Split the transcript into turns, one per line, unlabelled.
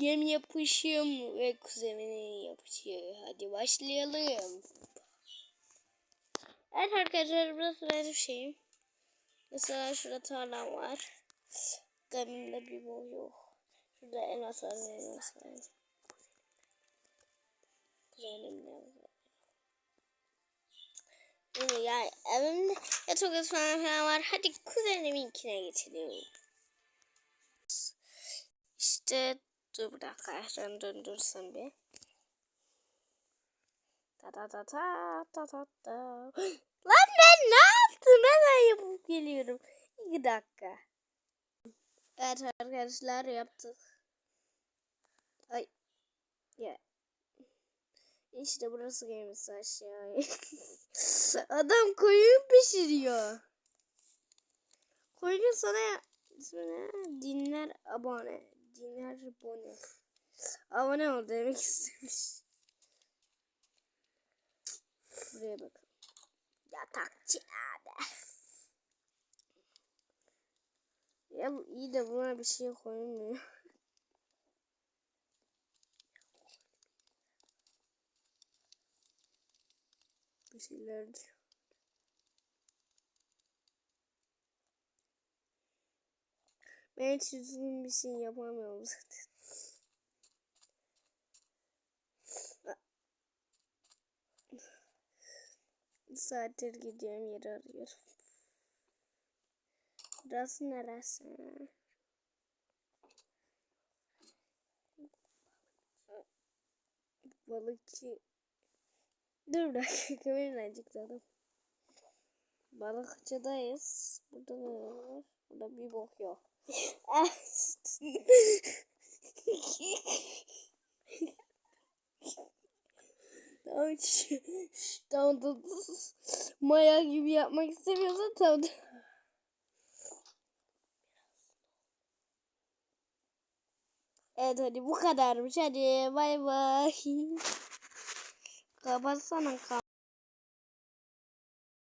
Gem yapışım ve kuzenine yapışıyor. Hadi başlayalım. Evet arkadaşlar burası benim şeyim. Mesela şurada tarlam var. Gemimde bir boy yok. Şurada elmas var, elmas var. Kuzenimle var. Yani evimde yatak odası falan filan var. Hadi kuzeniminkine geçelim. İşte dur bir dakika ekranı döndürsem bir. Ta ta ta ta ta ta ta. Lan ben ne yaptım? Hemen yapıp geliyorum. İki dakika. Evet arkadaşlar yaptık. Ay. Ya. İşte burası gemisi aşağı. Adam koyun pişiriyor. Koyun sana ismi ne? Dinler abone. Dinler abone. Abone ol demek istemiş. Buraya bakın. Yatakçı abi. Ya iyi de buna bir şey koyulmuyor. bir şeyler diyor. Ben hiç düzgün bir şey yapamıyorum zaten. Saattir gidiyorum yeri arıyorum. Burası neresi? Balıkçı. Dur bir dakika kamerayı açıkladım. Balıkçıdayız. Burada ne var? Burada bir bok yok. tamam, tamam, tamam. Maya gibi yapmak istemiyorsan tamam. Evet hadi bu kadarmış. Hadi bay bay. Kapatsana